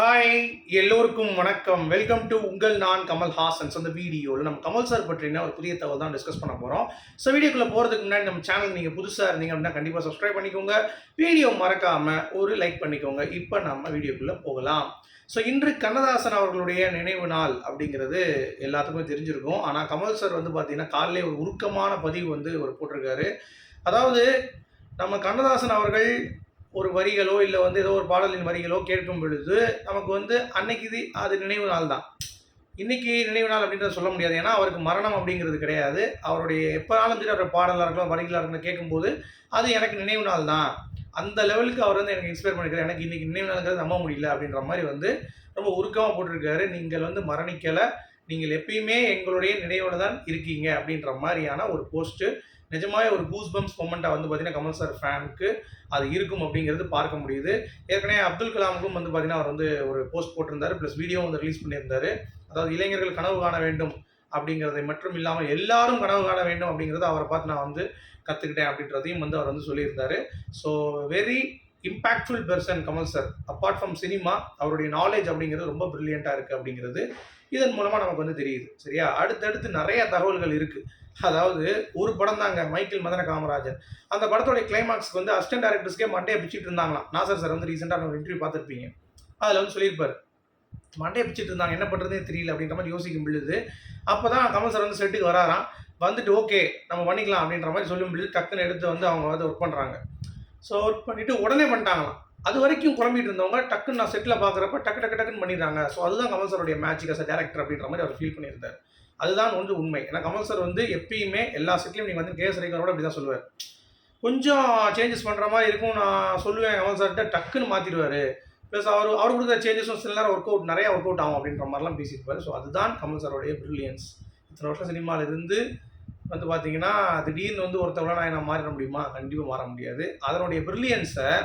Hi எல்லோருக்கும் வணக்கம். Welcome to உங்கள் நான் கமல் ஹாசன்ஸ் அந்த வீடியோவில் நம்ம கமல் சார் பற்றின ஒரு புதிய தகவல் தான் டிஸ்கஸ் பண்ண போகிறோம் ஸோ வீடியோக்குள்ளே போகிறதுக்கு முன்னாடி நம்ம சேனல் நீங்கள் புதுசாக இருந்தீங்க அப்படின்னா கண்டிப்பாக சப்ஸ்கிரைப் பண்ணிக்கோங்க. வீடியோ மறக்காமல் ஒரு லைக் பண்ணிக்கோங்க. இப்போ நம்ம வீடியோக்குள்ளே போகலாம். ஸோ இன்று கண்ணதாசன் அவர்களுடைய நினைவு நாள் அப்படிங்கிறது எல்லாத்துக்குமே தெரிஞ்சிருக்கும். ஆனால் கமல் சார் வந்து பார்த்தீங்கன்னா காலையிலே ஒரு உருக்கமான பதிவு வந்து ஒரு போட்டிருக்காரு. அதாவது நம்ம கண்ணதாசன் அவர்கள் ஒரு வரிகளோ இல்லை வந்து ஏதோ ஒரு பாடலின் வரிகளோ கேட்கும் பொழுது நமக்கு வந்து அன்னைக்கு இது அது நினைவு நாள் தான். இன்றைக்கி நினைவு நாள் அப்படின்றத சொல்ல முடியாது. ஏன்னா அவருக்கு மரணம் அப்படிங்கிறது கிடையாது. அவருடைய எப்போனாலும் சரி அவருடைய பாடலாக இருக்கலாம் வரிகளாக இருக்கணும் கேட்கும்போது அது எனக்கு நினைவு நாள் தான். அந்த லெவலுக்கு அவர் வந்து எனக்கு இன்ஸ்பயர் பண்ணிக்கிறார் எனக்கு இன்றைக்கி நினைவு நாளுங்கிறது நம்ப முடியல அப்படின்ற மாதிரி வந்து ரொம்ப உருக்கமாக போட்டிருக்காரு. நீங்கள் வந்து மரணிக்கலை. நீங்கள் எப்பயுமே எங்களுடைய நினைவோட தான் இருக்கீங்க அப்படின்ற மாதிரியான ஒரு போஸ்ட்டு நிஜமாவே ஒரு கூஸ் பம்ப்ஸ் மொமெண்ட்டாக வந்து பார்த்தீங்கன்னா கமல் சார் ஃபேனுக்கு அது இருக்கும் அப்படிங்கிறது பார்க்க முடியுது. ஏற்கனவே அப்துல் கலாமுக்கும் வந்து பார்த்தீங்கன்னா அவர் வந்து ஒரு போஸ்ட் போட்டிருந்தாரு ப்ளஸ் வீடியோ வந்து ரிலீஸ் பண்ணியிருந்தாரு. அதாவது இளைஞர்கள் கனவு காண வேண்டும் அப்படிங்கிறதை மட்டும் இல்லாமல் எல்லாரும் கனவு காண வேண்டும் அப்படிங்கிறத அவரை பார்த்து நான் வந்து கற்றுக்கிட்டேன் அப்படின்றதையும் வந்து அவர் வந்து சொல்லியிருந்தாரு. So very impactful person Kamal sir apart from cinema அவருடைய நாலேஜ் அப்படிங்கிறது ரொம்ப ப்ரில்லியண்ட்டாக இருக்குது அப்படிங்கிறது இதன் மூலமாக நமக்கு வந்து தெரியுது. சரியா? அடுத்தடுத்து நிறைய தகவல்கள் இருக்குது அதாவது ஒரு படம் தாங்க மைக்கேல் மதன காமராஜர். அந்த படத்தோடைய கிளைமாக்ஸ்க்கு வந்து அசிஸ்டன்ட் டேரக்டர்ஸ்க்கே மண்டையை பிச்சுட்டு இருந்தாங்களாம். நாசர் சார் வந்து ரீசெண்டாக ஒரு இன்டர்வியூ பார்த்துருப்பீங்க. அதில் வந்து சொல்லியிருப்பார். மண்டையை பிச்சுட்டு இருந்தாங்க. என்ன பண்ணுறதே தெரியல அப்படின்ற மாதிரி யோசிக்கும் பொழுது அப்போ தான் கமல் சார் வந்து செட்டுக்கு வராராம். வந்துட்டு ஓகே நம்ம பண்ணிக்கலாம் அப்படின்ற மாதிரி சொல்லும் பொழுது டக்குன்னு எடுத்து வந்து அவங்க வந்து ஒர்க் பண்ணுறாங்க ஸோ ஒர்க் பண்ணிவிட்டு உடனே பண்ணிட்டாங்களாம். அது வரைக்கும் குழம்பிட்டு இருந்தவங்க டக்குன்னு நான் செட்டில் பார்க்குறப்ப டக்கு டக்கு டக்குன்னு பண்ணிடுறாங்க. ஸோ அதுதான் கமல் சாருடைய மேஜிக் அஸ் டேரக்டர் அப்படின்ற மாதிரி அவர் ஃபீல் பண்ணியிருந்தார். அதுதான் வந்து உண்மை. ஏன்னா கமல் சார் வந்து எப்பயுமே எல்லா செட்லையும் நீங்கள் வந்து கேஸ் ரேகரோட அப்படி தான் சொல்லுவார். கொஞ்சம் சேஞ்சஸ் பண்ணுற மாதிரி இருக்கும் நான் சொல்லுவேன் கமல் சார்கிட்ட டக்குன்னு மாற்றிடுவார் ப்ளஸ் அவர் அவர் கொடுக்குற சேஞ்சஸும் சில நேரம் ஒர்க் அவுட் நிறைய ஒர்க் அவுட் ஆகும் அப்படின்ற மாதிரிலாம் பேசியிருப்பார். ஸோ அதுதான் கமல் சாரோடைய ப்ரில்லியன்ஸ் இத்தனை வருஷம் சினிமாவிலிருந்து இருந்து வந்து பார்த்தீங்கன்னா திடீர்னு வந்து ஒருத்தவங்களாம் நான் நான் மாறிட முடியுமா? கண்டிப்பாக மாற முடியாது. அதனுடைய பிரில்லியன்ஸை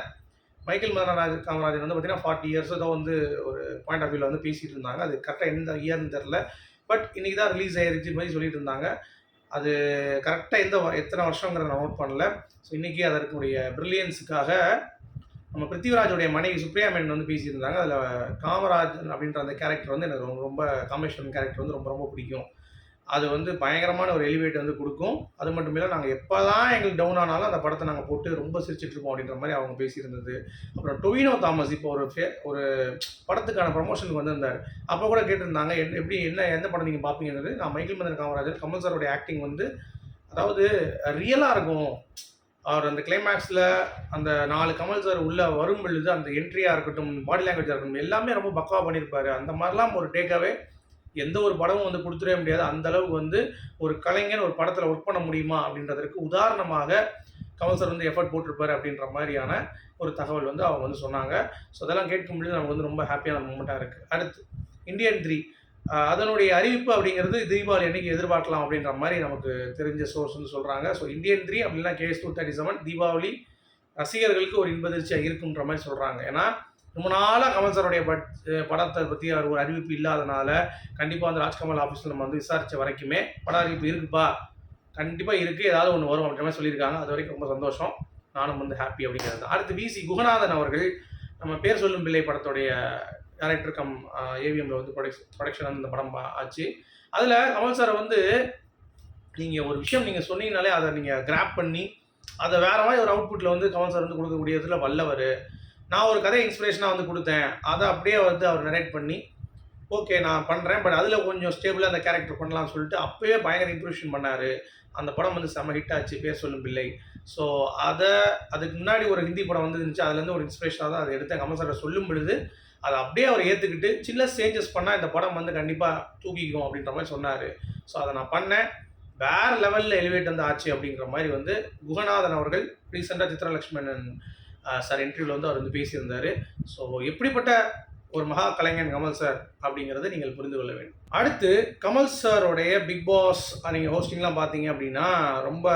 மைக்கேல் மதனராஜ் காமராஜர் வந்து பார்த்தீங்கன்னா ஃபார்ட்டி இயர்ஸ் வந்து ஒரு பாயிண்ட் ஆஃப் வியூவில் வந்து பேசிகிட்டு இருந்தாங்க. அது கரெக்டாக எந்த இயர்னு தெரில பட் இன்றைக்கி தான் ரிலீஸ் ஆயிருச்சு மாதிரி சொல்லிட்டு இருந்தாங்க. அது கரெக்டாக எந்த வ- எத்தனை வருஷங்கிறத நான் நோட் பண்ணல. ஸோ இன்றைக்கி அதற்குடைய பிரில்லியன்ஸுக்காக நம்ம பிருத்திவிராஜுடைய மனைவி சுப்ரியா மேன் வந்து பேசியிருந்தாங்க அதில் காமராஜன் அப்படின்ற அந்த கேரக்டர் வந்து எனக்கு ரொம்ப ரொம்ப காமேஸ்வரன் கேரக்டர் வந்து ரொம்ப ரொம்ப பிடிக்கும். அது வந்து பயங்கரமான ஒரு எலிவேட் வந்து கொடுக்கும். அது மட்டும் இல்லை நாங்கள் எப்போ தான் எங்களுக்கு டவுன் ஆனாலும் அந்த படத்தை நாங்கள் போட்டு ரொம்ப சிரிச்சிட்ருப்போம் அப்படின்ற மாதிரி அவங்க பேசியிருந்தது. அப்புறம் டொவினோ தாமஸ் இப்போ ஒரு ஃபே ஒரு படத்துக்கான ப்ரொமோஷனுக்கு வந்திருந்தார். அப்போ கூட கேட்டிருந்தாங்க என்ன எப்படி என்ன எந்த படம் நீங்கள் பார்ப்பீங்கிறது நான் மைக்கேல் மதன் காமராஜர் கமல் சாரோடைய ஆக்டிங் வந்து அதாவது ரியலாக இருக்கும். அவர் அந்த கிளைமேக்ஸில் அந்த நாலு கமல் சார் உள்ளே வரும் பொழுது அந்த என்ட்ரியாக இருக்கட்டும் பாடி லாங்குவேஜாக இருக்கட்டும் எல்லாமே ரொம்ப பக்காவாக பண்ணியிருப்பார். அந்த மாதிரிலாம் ஒரு டேக்காவே எந்த ஒரு படமும் வந்து கொடுத்துடவே முடியாது. அந்த அளவுக்கு வந்து ஒரு கலைஞன் ஒரு படத்தில் ஒர்க் பண்ண முடியுமா அப்படின்றதற்கு உதாரணமாக கமல் சார் வந்து எஃபர்ட் போட்டிருப்பார் அப்படின்ற மாதிரியான ஒரு தகவல் வந்து அவங்க வந்து சொன்னாங்க. ஸோ அதெல்லாம் கேட்கும் பொழுது நமக்கு வந்து ரொம்ப ஹாப்பியான மூமெண்ட்டாக இருக்குது அடுத்து இந்தியன் த்ரீ அதனுடைய அறிவிப்பு அப்படிங்கிறது தீபாவளி அன்னைக்கு எதிர்பார்க்கலாம் அப்படின்ற மாதிரி நமக்கு தெரிஞ்ச சோர்ஸ் வந்து சொல்கிறாங்க ஸோ இந்தியன் த்ரீ அப்படின்னா KS two thirty seven Deepavali ரசிகர்களுக்கு ஒரு இன்பதிர்ச்சியாக இருக்குன்ற மாதிரி சொல்கிறாங்க ஏன்னா ரொம்ப நாளாக கமல் சாருடைய பட் படத்தை பற்றி அவர் ஒரு அறிவிப்பு இல்லாதனால கண்டிப்பாக வந்து ராஜ்கமல் ஆஃபீஸில் நம்ம வந்து விசாரித்த வரைக்குமே பட அறிவிப்பு இருக்குப்பா. கண்டிப்பாக இருக்குது ஏதாவது ஒன்று வரும் அப்படின்ற மாதிரி சொல்லியிருக்காங்க. அது வரைக்கும் ரொம்ப சந்தோஷம். நானும் வந்து ஹாப்பி அப்படிங்கிறது தான். அடுத்து விசி குகநாதன் அவர்கள் நம்ம பேர் சொல்லும் பிள்ளை படத்துடைய டேரக்டர் கம் ஏவிஎம்ல வந்து ப்ரொடக்ஷன் ப்ரொடக்ஷன் அந்த படம் ஆச்சு. அதில் கமல் சாரை வந்து நீங்கள் ஒரு விஷயம் நீங்கள் சொன்னீங்கனாலே அதை நீங்கள் கிராப் பண்ணி அதை வேற மாதிரி ஒரு அவுட்புட்டில் வந்து கமல் சார் வந்து கொடுக்கக்கூடியதில் வல்லவர். நான் ஒரு கதை இன்ஸ்பிரேஷனாக வந்து கொடுத்தேன். அதை அப்படியே வந்து அவர் நரேட் பண்ணி ஓகே நான் பண்ணுறேன் பட் அதில் கொஞ்சம் ஸ்டேபிளாக அந்த கேரக்டர் பண்ணலாம்னு சொல்லிட்டு அப்போயே பயங்கர இம்ப்ரூவ்ஷன் பண்ணார். அந்த படம் வந்து செம்ம ஹிட் ஆச்சு பேர் சொல்லும் பிள்ளை. ஸோ அதை அதுக்கு முன்னாடி ஒரு ஹிந்தி படம் வந்து இருந்துச்சு. அதுலேருந்து ஒரு இன்ஸ்பிரேஷனாக தான் அதை எடுத்தேன். கமல் சார் சொல்லும் பொழுது அதை அப்படியே அவர் ஏற்றுக்கிட்டு சின்ன சேஞ்சஸ் பண்ணால் இந்த படம் வந்து கண்டிப்பாக தூக்கிக்கும் அப்படின்ற மாதிரி சொன்னார். ஸோ அதை நான் பண்ணேன். வேறு லெவலில் எலிவேட் வந்து ஆச்சு அப்படிங்கிற மாதிரி வந்து குகநாதன் அவர்கள் ரீசெண்டாக சித்ரலக்ஷ்மணன் சார் இன்டர்வியூவில் வந்து அவர் வந்து பேசியிருந்தார். ஸோ எப்படிப்பட்ட ஒரு மகா கலைஞன் கமல் சார் அப்படிங்கிறத நீங்கள் புரிந்து கொள்ள வேண்டும். அடுத்து கமல் சாரோடைய பிக் பாஸ் நீங்கள் ஹோஸ்டிங்லாம் பார்த்தீங்க அப்படின்னா ரொம்ப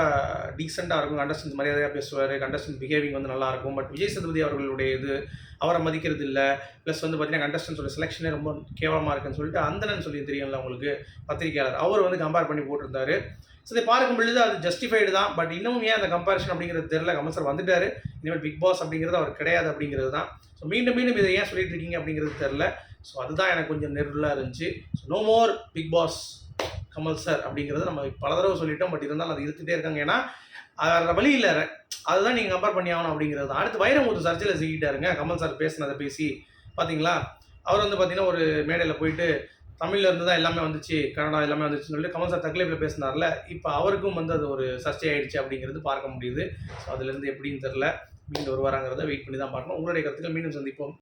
டீசெண்டாக இருக்கும். கண்டஸ்டன்ஸ் மரியாதையாக பேசுவார். கண்டஸ்டன்ஸ் பிஹேவிங் வந்து நல்லா இருக்கும். பட் விஜய் சதுபதி அவர்களுடைய இது அவரை மதிக்கிறது இல்லை. ப்ளஸ் வந்து பார்த்தீங்கன்னா கண்டஸ்டன்ஸோட செலெக்ஷனே ரொம்ப கேவலமாக இருக்குன்னு சொல்லிட்டு அந்தனன் சொல்லி தெரியும்ல உங்களுக்கு பத்திரிக்கையாளர் அவர் வந்து கம்பேர் பண்ணி போட்டிருந்தாரு. ஸோ இதை பார்க்கும் பொழுது அது ஜஸ்டிஃபைடு தான். பட் இன்னமும் ஏன் அந்த கம்பேரிஷன் அப்படிங்கிறது தெரியல. கமல் சார் வந்துட்டார். இனிமேல் பிக் பாஸ் அப்படிங்கிறது அவர் கிடையாது அப்படிங்கிறது தான். ஸோ மீண்டும் மீண்டும் இதை ஏன் சொல்லிட்டு இருக்கீங்க அப்படிங்கிறது தெரில ஸோ அதுதான் எனக்கு கொஞ்சம் நெருடலாக இருந்துச்சு. So no more Bigg Boss Kamal sir அப்படிங்கிறது நம்ம பல தடவை சொல்லிட்டோம். பட் இருந்தாலும் அது இருந்துகிட்டே இருக்காங்க. ஏன்னா வேறு வழி இல்லை. அதுதான் நீங்கள் கம்பேர் பண்ணி ஆகணும் அப்படிங்கிறது தான். அடுத்து வைரமுத்து சர்ச்சையில் சிக்கிட்டாருங்க. கமல் சார் பேசினதை பேசி பார்த்தீங்களா அவர் வந்து பார்த்தீங்கன்னா ஒரு மேடையில் போயிட்டு தமிழில் இருந்து தான் எல்லாமே வந்துச்சு கன்னடா எல்லாமே வந்துச்சுன்னு சொல்லிட்டு கமல் சார் தக்லீஃபில் பேசினார்ல. இப்போ அவருக்கும் வந்து அது ஒரு சர்ச்சை ஆயிடுச்சு அப்படிங்கிறது பார்க்க முடியுது. ஸோ அதுலேருந்து எப்படின்னு தெரில மீண்டும் வருவாராங்கிறத வெயிட் பண்ணி தான் பார்க்கணும். உங்களுடைய கருத்துக்கள் மீண்டும் சந்திப்போம்.